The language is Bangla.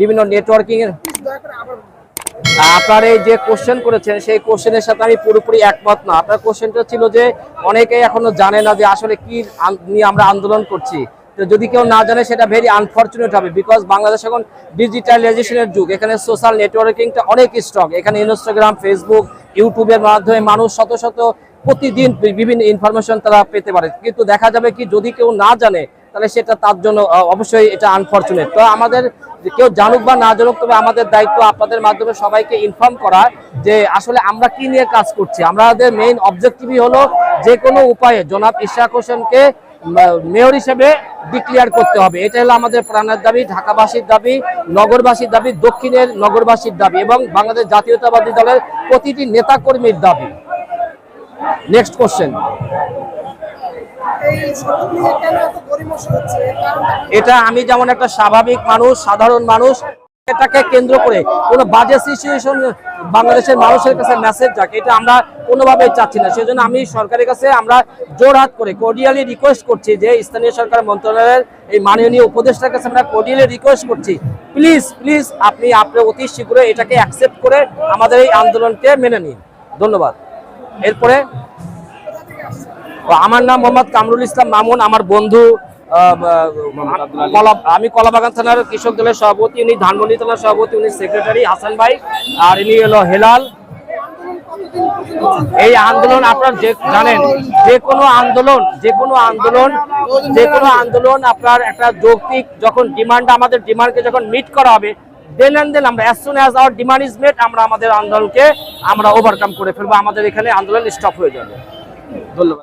বিভিন্ন নেটওয়ার্কিং এর। আপনার এই যে কোশ্চেন করেছেন, সেই কোশ্চেনের সাথে আমি পুরোপুরি একমত না। আপনার কোশ্চেনটা ছিল যে, অনেকেই এখনও জানে না যে আসলে কি নিয়ে আমরা আন্দোলন করছি। তো যদি কেউ না জানে, সেটা ভেরি আনফর্চুনেট হবে। বিকজ বাংলাদেশ এখন ডিজিটালাইজেশনের যুগ। এখানে সোশ্যাল নেটওয়ার্কিংটা অনেক স্ট্রং এখানে ইনস্টাগ্রাম ফেসবুক ইউটিউবের মাধ্যমে মানুষ শত শত প্রতিদিন বিভিন্ন ইনফরমেশন তারা পেতে পারে। কিন্তু দেখা যাবে কি, যদি কেউ না জানে তাহলে সেটা তার জন্য অবশ্যই এটা আনফর্চুনেট তো আমাদের কেউ জানুক বা না জানুক, তবে আমাদের দায়িত্ব আপনাদের মাধ্যমে সবাইকে ইনফর্ম করা যে আসলে আমরা কি নিয়ে কাজ করছি। আমাদের মেইন অবজেক্টিভই হলো যে কোনো উপায়ে জনাব ইশাক হোসেনকে মেয়র হিসেবে ডিক্লেয়ার করতে হবে। এটা হলো আমাদের প্রাণের দাবি, ঢাকাবাসীর দাবি, নগরবাসীর দাবি, দক্ষিণের নগরবাসীর দাবি এবং বাংলাদেশ জাতীয়তাবাদী দলের প্রতিটি নেতাকর্মীর দাবি। নেক্সট কোশ্চেন এটা আমি যেমন একটা স্বাভাবিক মানুষ, সাধারণ মানুষ, এটাকে কেন্দ্র করে কোনো বাজে সিচুয়েশন বাংলাদেশের মানুষের কাছে মেসেজ যাক, এটা আমরা কোনোভাবেই চাচ্ছি না। সেজন্য আমি সরকারের কাছে আমরা জোরহাত করে কোর্ডিয়ালি রিকোয়েস্ট করছি যে স্থানীয় সরকার মন্ত্রণালয়ের এই মাননীয় উপদেষ্টার কাছে আমরা কোর্ডিয়ালি রিকোয়েস্ট করছি প্লিজ প্লিজ আপনি আপনার অতি শীঘ্রই এটাকে অ্যাকসেপ্ট করে আমাদের এই আন্দোলনকে মেনে নিন। ধন্যবাদ। এরপরে আমার নাম মোহাম্মদ কামরুল ইসলাম মামুন আমার বন্ধু আমি কলাবাগান থানার কৃষক দলের সভাপতি উনি ধানমন্ডি থানার সভাপতি উনি সেক্রেটারি হাসান ভাই আর ইনি হলো হেলাল। এই আন্দোলন আপনার যে জানেন যে কোনো আন্দোলন যে কোনো আন্দোলন যে কোনো আন্দোলন আপনার একটা যৌক্তিক যখন ডিমান্ড আমাদের ডিমান্ডকে যখন মিট করা হবে দেন অ্যান্ড দেন আমরা as soon as our demand is met আমরা আমাদের আন্দোলনকে আমরা ওভারকাম করে ফেলব আমাদের এখানে আন্দোলন স্টপ হয়ে যাবে। ধন্যবাদ।